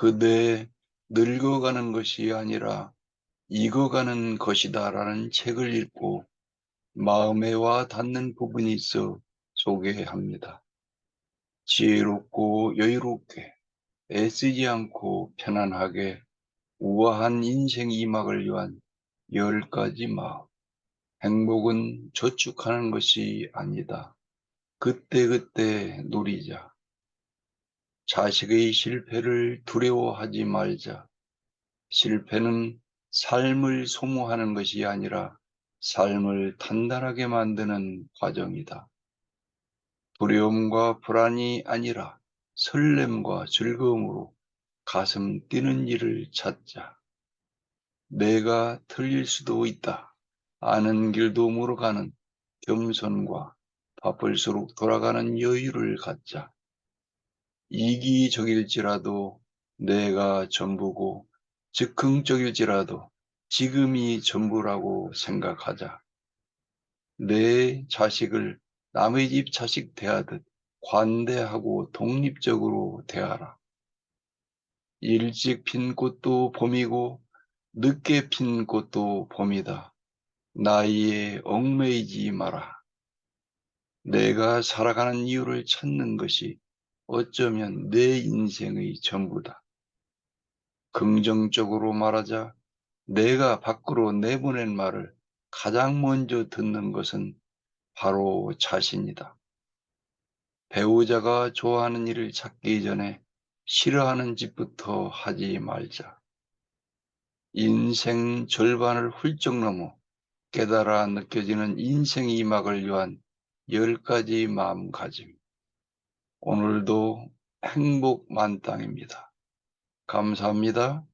그대 늙어가는 것이 아니라 익어가는 것이다 라는 책을 읽고 마음에 와 닿는 부분이 있어 소개합니다. 지혜롭고 여유롭게 애쓰지 않고 편안하게 우아한 인생 이막을 위한 열 가지 마음. 행복은 저축하는 것이 아니다. 그때그때 누리자. 자식의 실패를 두려워하지 말자. 실패는 삶을 소모하는 것이 아니라 삶을 단단하게 만드는 과정이다. 두려움과 불안이 아니라 설렘과 즐거움으로 가슴 뛰는 일을 찾자. 내가 틀릴 수도 있다. 아는 길도 물어가는 겸손과 바쁠수록 돌아가는 여유를 갖자. 이기적일지라도 내가 전부고 즉흥적일지라도 지금이 전부라고 생각하자. 내 자식을 남의 집 자식 대하듯 관대하고 독립적으로 대하라. 일찍 핀 꽃도 봄이고 늦게 핀 꽃도 봄이다. 나이에 얽매이지 마라. 내가 살아가는 이유를 찾는 것이 어쩌면 내 인생의 전부다. 긍정적으로 말하자 내가 밖으로 내보낸 말을 가장 먼저 듣는 것은 바로 자신이다. 배우자가 좋아하는 일을 찾기 전에 싫어하는 짓부터 하지 말자. 인생 절반을 훌쩍 넘어 깨달아 느껴지는 인생 이막을 위한 열 가지 마음가짐. 오늘도 행복 만땅입니다. 감사합니다.